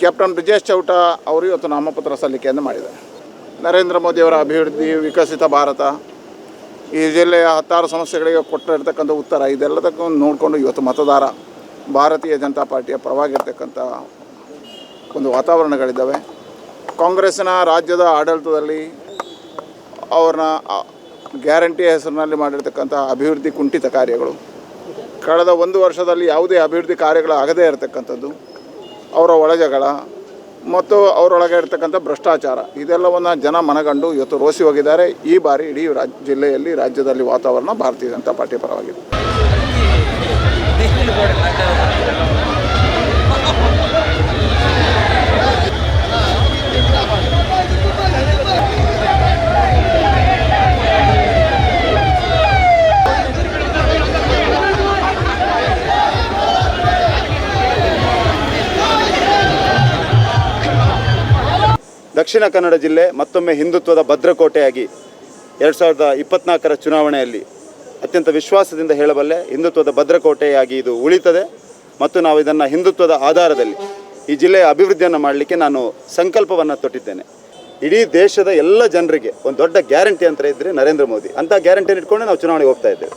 Captain Brijesh Chowta ಅವರು ಇವತ್ತು ನಾಮಪತ್ರ ಸಲ್ಲಿಕೆಯನ್ನು ಮಾಡಿದ್ದಾರೆ. ನರೇಂದ್ರ ಮೋದಿಯವರ ಅಭಿವೃದ್ಧಿ, ವಿಕಸಿತ ಭಾರತ, ಈ ಜಿಲ್ಲೆಯ ಹತ್ತಾರು ಸಮಸ್ಯೆಗಳಿಗೆ ಕೊಟ್ಟಿರ್ತಕ್ಕಂಥ ಉತ್ತರ, ಇದೆಲ್ಲದಕ್ಕೂ ನೋಡಿಕೊಂಡು ಇವತ್ತು ಮತದಾರ, ಭಾರತೀಯ ಜನತಾ ಪಾರ್ಟಿಯ ಪರವಾಗಿರ್ತಕ್ಕಂಥ ಒಂದು ವಾತಾವರಣಗಳಿದ್ದಾವೆ. ಕಾಂಗ್ರೆಸ್ನ ರಾಜ್ಯದ ಆಡಳಿತದಲ್ಲಿ ಅವ್ರನ್ನ ಗ್ಯಾರಂಟಿ ಹೆಸರಿನಲ್ಲಿ ಮಾಡಿರ್ತಕ್ಕಂಥ ಅಭಿವೃದ್ಧಿ ಕುಂಠಿತ ಕಾರ್ಯಗಳು ಕಳೆದ ಒಂದು ವರ್ಷದಲ್ಲಿ ಯಾವುದೇ ಅಭಿವೃದ್ಧಿ ಕಾರ್ಯಗಳು ಆಗದೇ ಇರತಕ್ಕಂಥದ್ದು, ಅವರ ಒಳಜಗಳ ಮತ್ತು ಅವರೊಳಗೆ ಇರ್ತಕ್ಕಂಥ ಭ್ರಷ್ಟಾಚಾರ, ಇದೆಲ್ಲವನ್ನು ಜನ ಮನಗಂಡು ಇವತ್ತು ರೋಸಿ ಹೋಗಿದ್ದಾರೆ. ಈ ಬಾರಿ ಇಡೀ ರಾಜ್ ಜಿಲ್ಲೆಯಲ್ಲಿ ರಾಜ್ಯದಲ್ಲಿ ವಾತಾವರಣ ಭಾರತೀಯ ಜನತಾ ಪಾರ್ಟಿ ಪರವಾಗಿದೆ. ದಕ್ಷಿಣ ಕನ್ನಡ ಜಿಲ್ಲೆ ಮತ್ತೊಮ್ಮೆ ಹಿಂದುತ್ವದ ಭದ್ರಕೋಟೆಯಾಗಿ ಎರಡು ಸಾವಿರದ ಇಪ್ಪತ್ನಾಲ್ಕರ ಚುನಾವಣೆಯಲ್ಲಿ ಅತ್ಯಂತ ವಿಶ್ವಾಸದಿಂದ ಹೇಳಬಲ್ಲೆ ಹಿಂದುತ್ವದ ಭದ್ರಕೋಟೆಯಾಗಿ ಇದು ಉಳಿತದೆ ಮತ್ತು ನಾವು ಇದನ್ನು ಹಿಂದುತ್ವದ ಆಧಾರದಲ್ಲಿ ಈ ಜಿಲ್ಲೆಯ ಅಭಿವೃದ್ಧಿಯನ್ನು ಮಾಡಲಿಕ್ಕೆ ನಾನು ಸಂಕಲ್ಪವನ್ನು ತೊಟ್ಟಿದ್ದೇನೆ. ಇಡೀ ದೇಶದ ಎಲ್ಲ ಜನರಿಗೆ ಒಂದು ದೊಡ್ಡ ಗ್ಯಾರಂಟಿ ಅಂತ ಇದ್ದರೆ ನರೇಂದ್ರ ಮೋದಿ. ಅಂತ ಗ್ಯಾರಂಟಿಯನ್ನು ಇಟ್ಕೊಂಡು ನಾವು ಚುನಾವಣೆಗೆ ಹೋಗ್ತಾ ಇದ್ದೇವೆ.